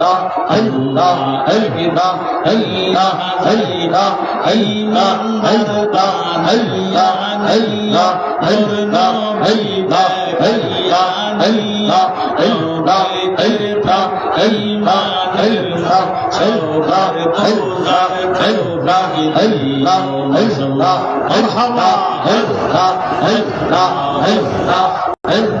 مرحبا Hey,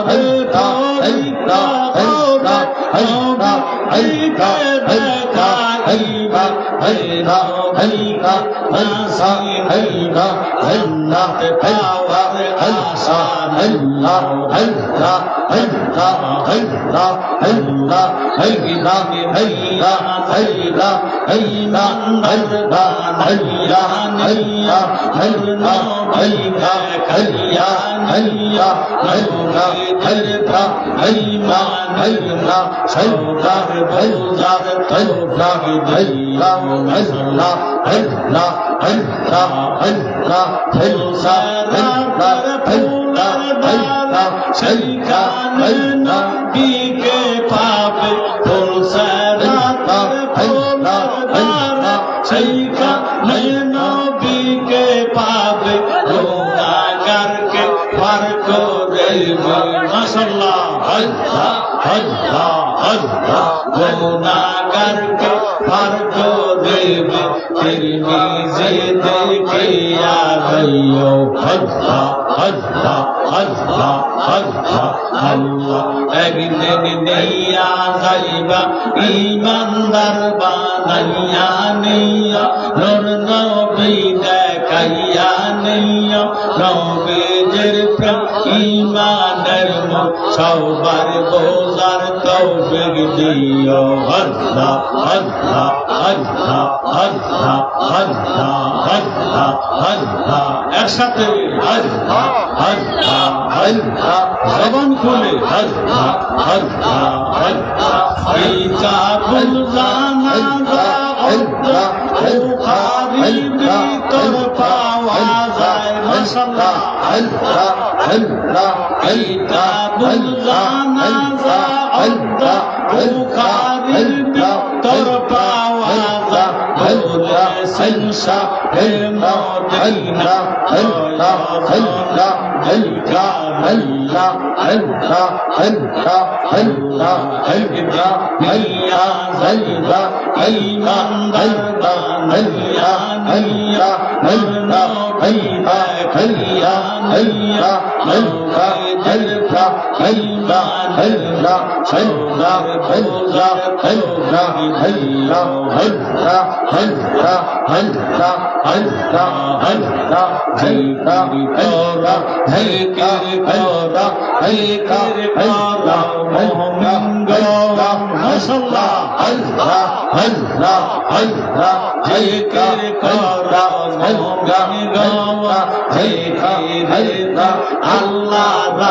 Allah, Allah, Allah, Allah, Allah, Allah, Allah, Allah, Allah, Allah, Allah, Allah, Allah, Allah, هيدا هيدا هيدا سيدا هيدا هيدا هيدا هيدا هيدا هيدا هيدا هيدا هيدا هيدا هيدا سيدا هيدا अल्लाह अल्लाह जमुना करके हर दो देव तिरनी से देखे आ गयो अल्लाह अल्लाह अल्लाह अल्लाह अल्लाह एकदिन नहीं आ जाइबा ईमानदार बनाइया नहीं नूर नबी देखाइया नहीं नबी ইমানের সবার বোঝার তৌফিক দিও। আল্লাহ আল্লাহ আল্লাহ আল্লাহ আল্লাহ আল্লাহ আল্লাহ একসাথে আল্লাহ আল্লাহ আল্লাহ জবান খুলে আল্লাহ আল্লাহ আল্লাহ ইতা বুলজানা আল্লাহ আল্লাহ আল্লাহ আল্লাহ আল্লাহ আল্লাহ আল্লাহ আল্লাহ আল্লাহ আল্লাহ আল্লাহ আল্লাহ ইমানদার বানাইয়া আল্লাহ আল্লাহ আল্লাহ আল্লাহ আল্লাহ আল্লাহ আল্লাহ আল্লাহ আল্লাহ আল্লাহ আল্লাহ আল্লাহ আল্লাহ আল্লাহ আল্লাহ আল্লাহ আল্লাহ আল্লাহ আল্লাহ Hayya, hayya, hayya, hayya, hayya, hayya, hayya, hayya, আল্লাহ আল্লাহ মাশাআল্লাহ আল্লাহ আল্লাহ আল্লাহ হেকে আল্লাহ আল্লাহ গাওয়া হেকে আল্লাহ আল্লাহ রাজা আল্লাহ রাজা আল্লাহ আল্লাহ আল্লাহ আল্লাহ আল্লাহ আল্লাহ আল্লাহ দিল সে দিবার হিবা দিল ডাকতে তার হস্ত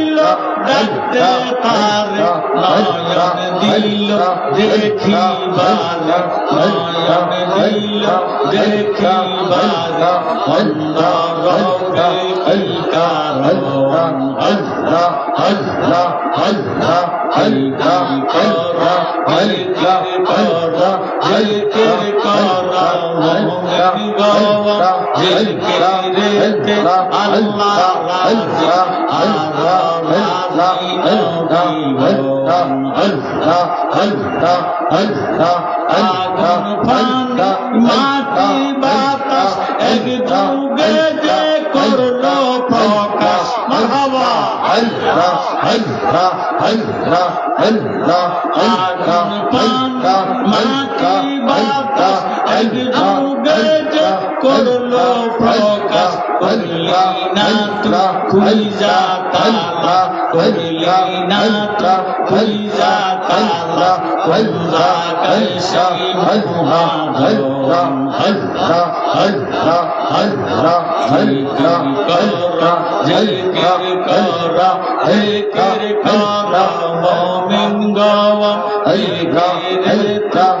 ডাকতে তার নয়ন দিল দেখিবার নয়ন দিল দেখিবার অন্ধ রবে কলকার Allah জিকির করা মুমিন গাওয়া জিকিরেতে আল্লাহ রাজি আল্লাহ রাজি আগুন পানি মাটি বাতাস, এক যুগে মারহাবা আগুন পানি মাটি বাতাস এক যুগে যে করল প্রকাশ করলি না তু খুইজা তালা করলি না তু খুইজা তালা খুইজা কৈশি মহাজন করা জিকির করা জিকির করা মুমিন গাওয়া জিকির আল্লাহ রাজা জিকির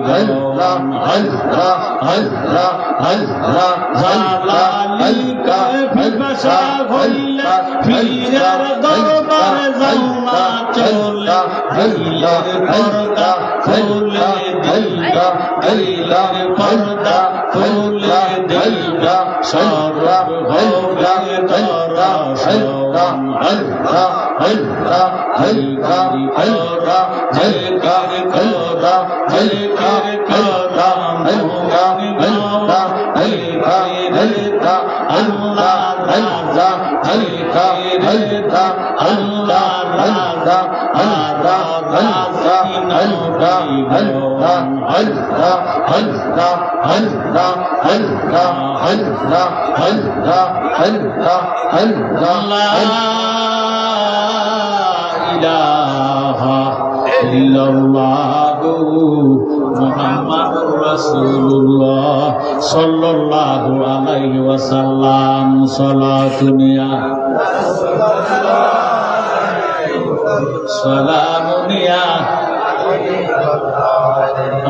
মুমিন জালালিকা বিবাসা হইলে পীরের দরবার যাওনা চলে দিলের পর্দা খুলে দিবা দিলের পর্দা খুলে দিবা সরব হবে তোরা সরব জিকির করা জিকির করা জিকির করা মুমিন গাওয়া জিকির আল্লাহ রাজা জিকির আল্লাহ রাজা আল্লাহ রাসূলুল্লাহ সাল্লাল্লাহু আলাইহি ওয়াসাল্লাম সালাতুনিয়া সালামুনিয়া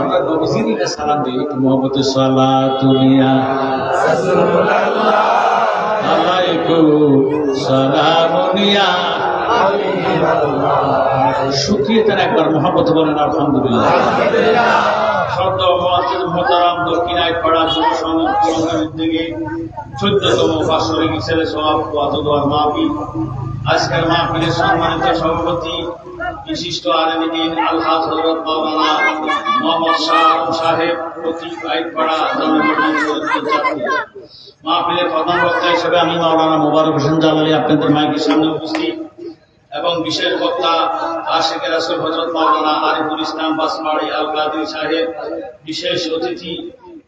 আমরা নবীজির একবার মহাব্বত বলেন আলহামদুলিল্লাহ। সদ্য মোহতারাম দক্ষিণায় সংঘের উদ্যোগে চোদ্দতম বাৎসরিক ছেলে সমাপ ওয়াজদার মাহফিল। আজকের মাহফিলের সম্মানিত সভাপতি, বিশিষ্ট আলমদিন আলহাজ হজরত মাওলানা মোহাম্মদ শাহ সাহেব, প্রতীক আইপাড়া মাহফিলের প্রধান বক্তা হিসেবে আমি মাওলানা মোবারক হোসেন জালালি আপনাদের মাইকের সামনে উপস্থিত। এবং বিশেষ বক্তা আশেখ রাসুল হজরত মাওলানা আরিফুল ইসলাম বাসমাড়ি আল কাদির সাহেব, বিশেষ অতিথি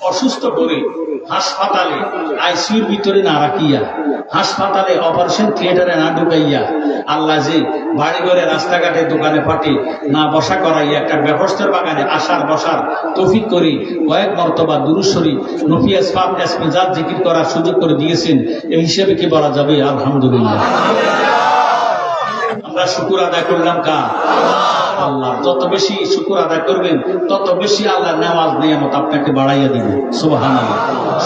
অসুস্থ করে হাসপাতালে আইসিইউর ভিতরে না রাখিয়া, হাসপাতালে অপারেশন থিয়েটারে না ঢুকাইয়া আল্লাহ যে বাড়ি ঘরে রাস্তাঘাটে দোকানে ফাটে না বসা করাইয়া একটা ব্যবস্থার বাগানে আসার বসার তফিক করে কয়েক মর্তবা দুরুশ্বরী নফিয়াস ফাত এসমিজাত জিকির করার সুযোগ করে দিয়েছেন, এই হিসেবে কি বলা যাবে? আলহামদুলিল্লাহ। আমরা শুকুর আদায় করলাম কা আল্লাহ, যত বেশি শুকুর আদায় করবেন, তত বেশি আল্লাহ নেওয়াজ, নিয়ামত আপনাকে বাড়াইয়া দিবে। সোহান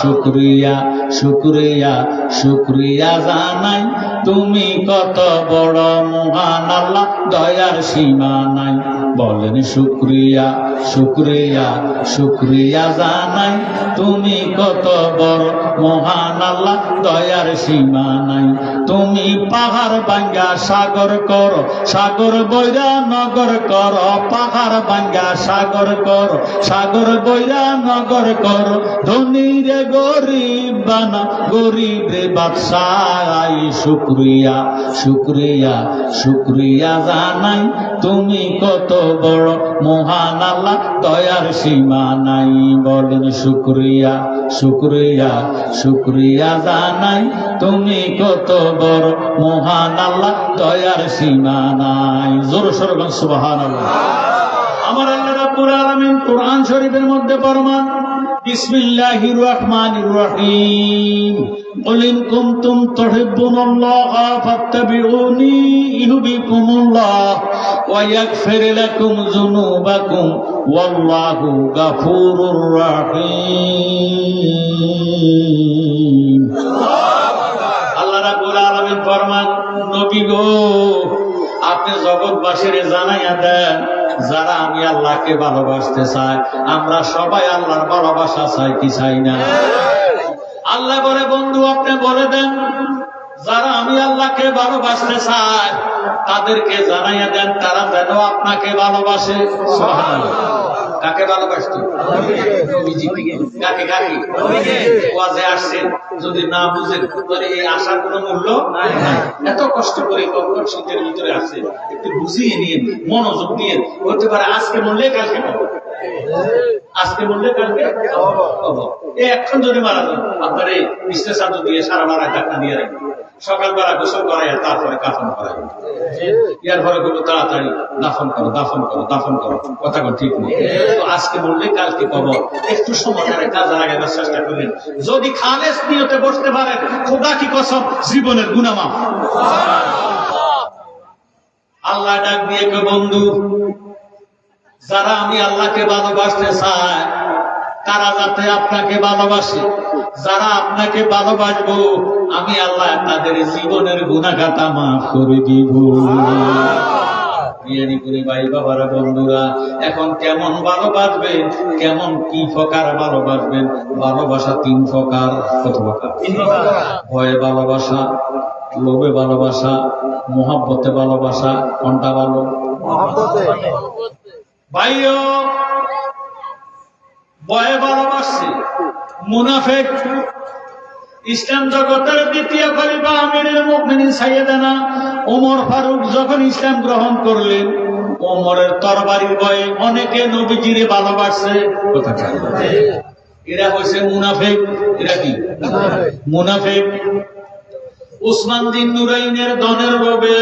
শুক্রিয়া শুক্রিয়া শুক্রিয়া জানাই। তুমি কত বড় মহান আল্লাহ, দয়ার সীমা নাই। বলেন শুক্রিয়া শুক্রিয়া শুক্রিয়া জানাই। তুমি কত বড় মহান আল্লাহ, দয়ার সীমা নাই। তুমি পাহাড় ভাঙ্গা সাগর কর, সাগর বৈরা নগর কর, পাহাড় ভাঙ্গা সাগর কর, সাগর বৈরা নগর কর। ধনী রে গরিব বানা, গরিব রে বাদশাই শুক্রিয়া শুক্রিয়া শুক্রিয়া জানাই। তুমি কত বড় মহান আল্লাহ, দয়ার সীমা নাই বলেন শুক্রিয়া শুক্রিয়া শুক্রিয়া জানাই। তুমি কত বড় মহান আল্লাহ, দয়ার সীমা নাই। জোর সরগন সুবহান আমার আল্লাহ রাব্বুল আলামিন কোরআন শরীফের মধ্যে ফরমান بسم الله الرحمن الرحيم قل إن كنتم تحبون الله فاتبعوني يحببكم الله ويغفر لكم ذنوبكم والله غفور رحيم الله رب العالمين فرمان نبي গো আপনি জগৎবাসীর জানাইয়া দেন, যারা আমি আল্লাহকে ভালোবাসতে চাই, আমরা সবাই আল্লাহর ভালোবাসা চাই, কি চাই না আল্লাহ বলে, বন্ধু, আপনি বলে দেন, যারা আমি আল্লাহকে ভালোবাসতে চাই, তাদেরকে জানাইয়া দেন, তারা যেন আপনাকে ভালোবাসে সুবহানাল্লাহ। কাকে ভালোবাসত? কাকে কাকে? ওয়াজে আসছেন, যদি না বুঝেন, তাহলে এই আশার কোনো মূল্য এত কষ্ট করে কখন শীতের ভিতরে আসছে একটু বুঝিয়ে নিয়ে মনোযোগ দিয়ে হতে পারে আজকে মূল্যে কালকে পাবো আজকে মরলে কালকে? এখন যদি মারা যান, আপনার এই বিশ্লেষণ দিয়ে সারা মারা টাকা দিয়ে রাখবেন সকালবেলা গোসল করাইয়া তারপরে কাফন করাই ইয়ার পরে করব তাড়াতাড়ি দাফন করো দাফন করো দাফন করো। কথা কোন ঠিক নেই। তো আজকে বললে কালকে কবর। একটু সময় কাজে লাগাবার চেষ্টা করবেন যদি খালেস নিয়তে বসতে পারেন, খোদা কি কসম, জীবনের গুণামা আল্লাহ ডাক দিয়ে বন্ধু যারা আমি আল্লাহকে ভালোবাসতে চাই তারা যাতে আপনাকে ভালোবাসে। যারা আপনাকে ভালোবাসবো আমি আল্লাহ তাদের জীবনের গুণাগাতা মাফ করে দিব। ভাই বাবারা বন্ধুরা এখন কেমন ভালোবাসবেন কেমন কি প্রকার ভালোবাসবেন? ভালোবাসা তিন প্রকার কত প্রকার? ভয়ে ভালোবাসা লোভে ভালোবাসা মোহাব্বতে ভালোবাসা কোনটা ভালো? ভাইও ভয়ে ভালোবাসছে মুনাফেক, ইসলাম জগতের দ্বিতীয় খলিফা আমিরুল মুমিনিন সাইয়েদানা ওমর ফারুক যখন ইসলাম গ্রহণ করলেন, ওমরের তরবারির ভয়ে অনেকে নবীজিরে ভালোবাসছে। এরা হয়েছে মুনাফেক। এরা কি? মুনাফেক। উসমান দিন নুরাইনের দনের লোভে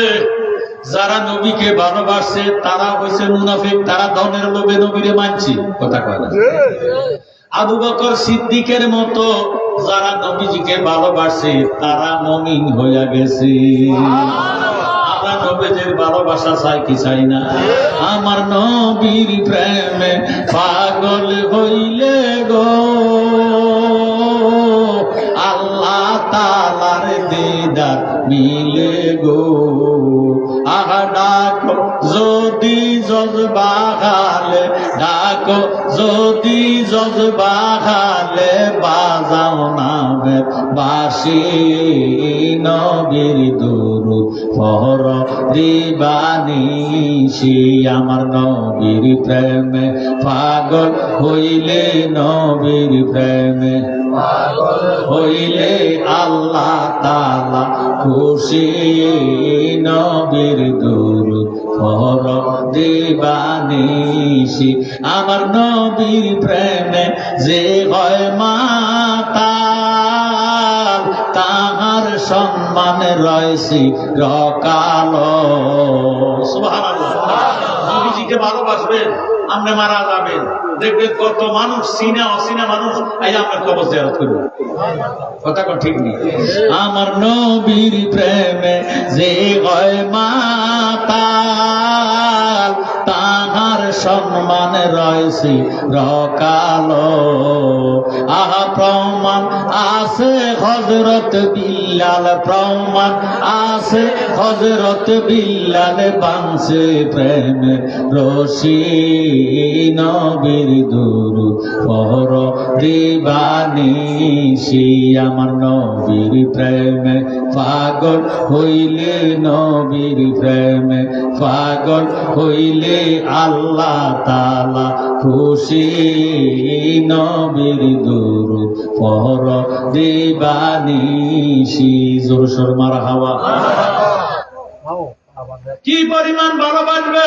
যারা নবীকে ভালোবাসে, তারা হয়েছে মুনাফিক, তারা দনের লোভে নবীরে মানছি। কথা কয় না? আবু বকর সিদ্দিকের মতো যারা নবীজিকে ভালোবাসে, তারা মমিন হইয়া গেছে। ভালোবাসা চাই না? আমার নবীর প্রেমে পাগল হইলে গো। আল্লাহ তালার দিদার মিলে গো। আহা ডাকো যদি জজবাহালে ডাকো যদি জজবাহালে বাজাও নামের বাসি নবীর দুরু পর দিবানিসি আমার নবীর প্রেমে। পাগল হইলে নবীর প্রেমে। হইলে আল্লাহ তালা খুশি, নবীর দূর পর দিবানিসি আমার নবীর প্রেমে। যে হয় মাতা সম্মান রয়েছি, রকাল। ভালোবাসবেন, আপনি মারা যাবেন। দেখবেন কত মানুষ, সিনা, অসিনা মানুষ এই আপনার কবর জিয়ারত করবে। কথা ঠিক নেই। আমার নবীর প্রেমে যে হয় মাতা সম্মান রয়েছে রকালো আহা, প্রমাণ আছে হজরত বিল্লাল, প্রমাণ আছে হজরত বিল্লাল বাংছে প্রেম রশি নবীর দুরু পর দিবানিসি আমার নবীর প্রেমে পাগল হইলে নবীর প্রেমে পাগল হইলে আল্লাহ তালা খুশি। নবীর দুরু পর দিবানিসি জোর সোর মার হাওয়া। কি পরিমাণ ভালোবাসবে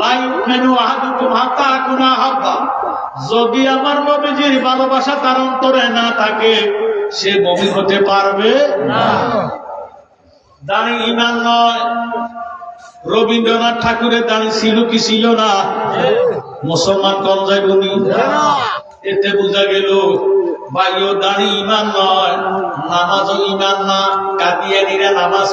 লাই মেনু আহাদুকুম হাব্বা। যদি আমার নবীজির ভালোবাসা তার অন্তরে না থাকে সে মমি হতে পারবে না। দাঁড়ি ইমান নয়। রবীন্দ্রনাথ ঠাকুরের দাঁড়ি ছিল কি ছিল না? মুসলমান কম যায় বলি। এতে বোঝা গেল ইমান ইমান না নামাজ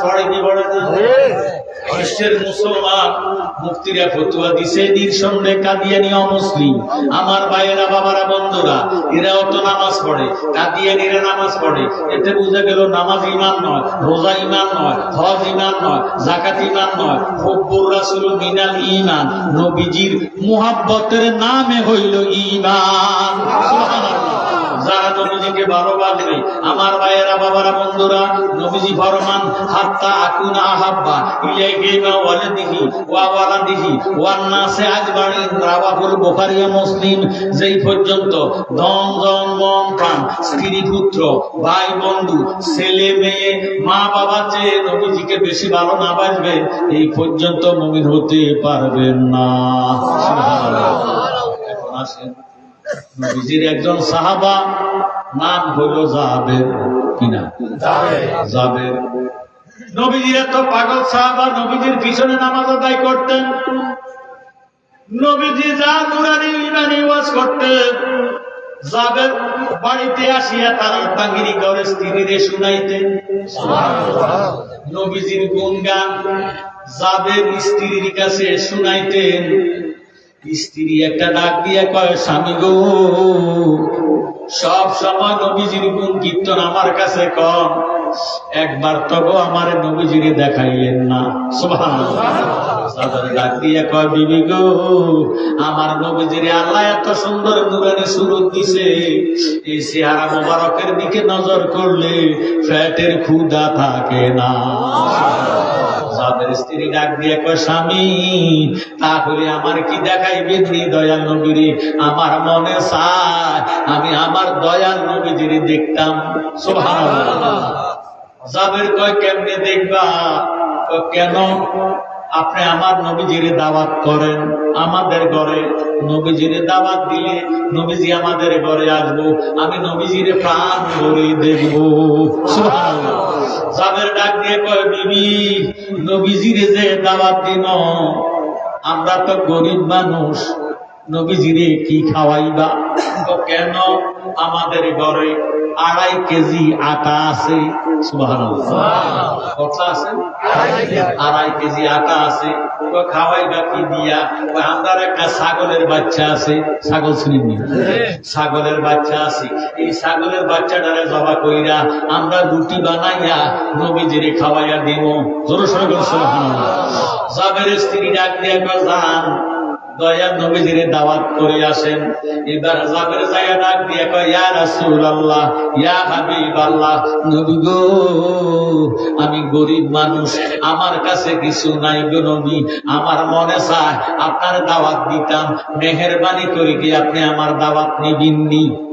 আমার ভাইয়েরা, বাবারা, বন্ধুরা, এরাও তো নামাজ পড়ে কাদিয়ানিরা নামাজ পড়ে। এতে বোঝা গেল নামাজ ইমান নয়, রোজা ইমান নয়, হজ ইমান নয় জাকাত ইমান নয়। হব্বুর রাসুল মিনাল ইমান নবীজির মুহাব্বতের নামে হইল ইমান সুবহানাল্লাহ। যারা নবীজিকে ভালোবাসবে। আমার ভাইয়েরা, বাবারা, বন্ধুরা, নবীজি ফরমান, হাত্তা আহাব্বা ওয়া ওয়ান নাসে বুখারী মুসলিম, যেই পর্যন্ত ধন, জন, মন, প্রাণ, স্ত্রী, পুত্র, ভাই, বন্ধু, ছেলে, মেয়ে, মা, বাবা চেয়ে নবীজিকে বেশি ভালো না বাসবে, এই পর্যন্ত মুমিন হতে পারবেন না। সুবহানাল্লাহ। এখন আসেন। নবীজির একজন সাহাবা নাম হইল জাবের কিনা? জাবের। নবীজির এত পাগল সাহাবা নবীজির পিছনে নামাজ আদায় করতেন। নবীজি যা নুরানি ইমানি ওয়াজ করতেন বাড়িতে আসিয়া তারা টাঙ্গিরি করে স্ত্রীরে শুনাইতেন। নবীজির গুণগান জাবের স্ত্রীর কাছে শুনাইতেন। স্ত্রী একটা ডাক দিয়ে কয়, স্বামী গো, সব সময় নবীজির গুণ কীর্তন আমার কাছে কম। একবার তবু আমার নবীজিরে দেখাইলেন না। ডাক দিয়ে কয়, বিবি গো, আমার নবীজিরে আল্লাহ এত সুন্দর নুরানি সুরত দিছে। এই চেহারা মোবারকের দিকে নজর করলে ফ্যাটের ক্ষুদা থাকে না। যাদের স্ত্রী ডাক দিয়ে কয়, স্বামী, তাহলে আমার কি দেখাইবে দয়াল নবীর? আমার মনে চায়, আমি আমার দয়াল নবীজির দেখতাম। সোহান যাদের কয়, কেমনে দেখবা? কেন? আপনি আমার নবীজিরে দাওয়াত করেন, আমাদের ঘরে নবীজিরে দাওয়াত দিলে নবীজি আমাদের ঘরে আসব, আমি নবীজিরে প্রাণ ভরে সুবহানাল্লাহ। যাদের ডাক দিয়ে কয়, বিবি, নবীজিরে যে দাওয়াত দিন, আমরা তো গরিব মানুষ, নবীজিরে কি খাওয়াইবা তো কেন আমাদের ঘরে আড়াই কেজি আটা আছে। আড়াই কেজি আটা আছে। তো খাওয়াইবা কি দিয়া। আমার একটা ছাগলের বাচ্চা আছে। ছাগল চিনি ছাগলের বাচ্চা আছে। এই ছাগলের বাচ্চাটারে জবা কইরা আমরা রুটি বানাইয়া নবীজিরে খাওয়াইয়া দিব জোর সরে করে সুবহানাল্লাহ। জাবের স্ত্রী ডাক দিয়া যান দয়া নবীজিরে দাওয়াত করে আসেন এবার জাবের জায়গা ডাক দিয়ে কয়, ইয়া রাসূলুল্লাহ, ইয়া হাবিবাল্লাহ, নবী গো, আমি গরিব মানুষ, আমার কাছে কিছু নাই গো নবী, আমার মনে চায় আপনার দাওয়াত দিতাম, মেহেরবানি করে কি আপনি আমার দাওয়াত নিবিননি।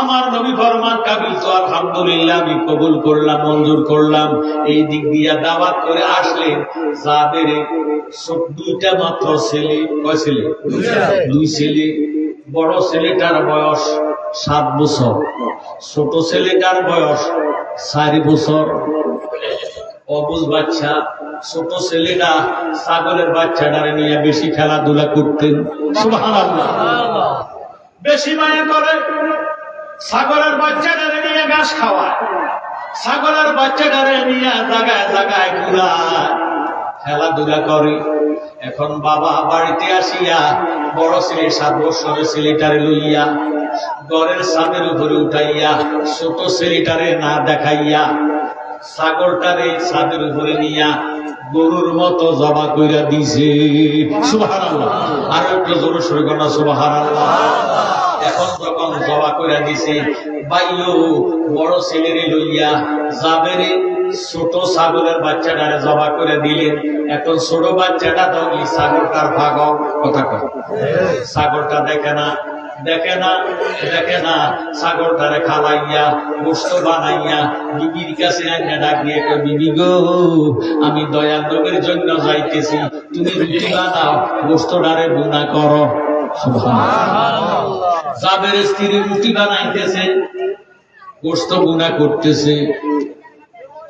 আমার নবী ফরমান কাবিল, তো আলহামদুলিল্লাহ আমি কবুল করলাম, মঞ্জুর করলাম। এই দিক দিয়ে দাওয়াত করে আসলেন যাদের দুইটা মাত্র ছেলে, কয় ছেলে? দুই ছেলে। বড় ছেলেটার বয়স সাত বছর, ছোট ছেলেটার বয়স চারি বছর। অবুজ বাচ্চা, ছোট ছেলেটা ছাগলের বাচ্চাটারে নিয়ে বেশি খেলাধুলা করতেন। বেশি মায়া করে ছাগলের বাচ্চাটারে নিয়ে ঘাস খাওয়ায়। ছাগলের বাচ্চাটারে নিয়ে জাগায় জাগায় ঘুরায়। খেলাধুলা করে। এখন বাবা বাড়িতে আসিয়া বড় ছেলে, সাত বছরের ছেলেটারে লইয়া ঘরের ছাদের উপরে উঠাইয়া ছোট ছেলেটারে না দেখাইয়া ছাগলটারে ছাদের উপরে নিয়া গরুর মতো জবা কইরা দিছে। সুবহানাল্লাহ। আর একটু জোর সরে কর সুবহানাল্লাহ। এখন যখন জবা করে দিছে বাইও বড় ছেলেরে লইয়া যাবেরে ছোট ছাগলের বাচ্চাটারে জবা করে দিলেন এখন ছোট বাচ্চাটা তো এই ছাগলটার ভাগ কথা কয়। ছাগলটা দেখে না দেখে না দেখে না, ছাগলটারে খালাইয়া গোস্ত বানাইয়া, বিবির কাছে আইনা ডাক দিয়ে বিবি গো, আমি দয়াল নবীর জন্য যাইতেছি, তুমি রুটি বানাও গোস্তটারে বুনা করো। জাবের স্ত্রী রুটি বানাইতেছে, গোস্ত গুণা করতেছে।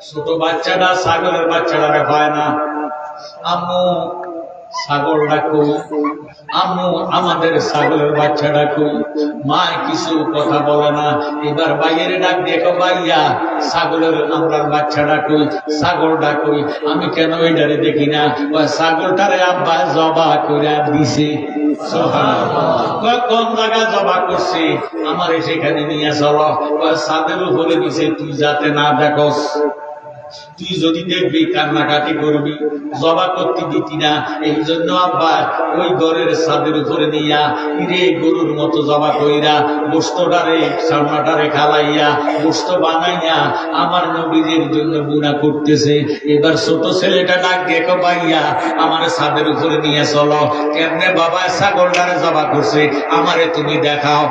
ছোট বাচ্চাটা ছাগলের বাচ্চাটা হয় না। আম্মু ছাগল ডাকো আম্মু আমাদের ছাগলের বাচ্চা কই? মা কিছু কথা বলে না। এবার বাইরে ডাক দেখো ভাইয়া, ছাগলের আমরার বাচ্চা কই? ছাগল ডাকই আমি কেন এটারে দেখি না? ছাগলটারে আব্বা জবা করে দিছে। কোন জায়গায় জবা করছি। আমার সেখানে নিয়ে চলো। সাদের উপরে দিছে, তুই যাতে না দেখস। তুই যদি দেখবি কান্নাকাটি করবি জবা করতে দিতি না। এই জন্য আব্বা, ওই ঘরের ছাদের উপরে নিয়া ইরে গরুর মতো জবা কইরা গোস্তটারে সামনাটারে খালাইয়া গোস্ত বানাইয়া আমার নবীদের জন্য গুণা করতেছে। এবার ছোট ছেলেটা ডাক দেখো পাইয়া আমার ছাদের উপরে নিয়ে চলো। কেমনে বাবা ছাগলটারে জবা করছে, আমারে তুমি দেখাও।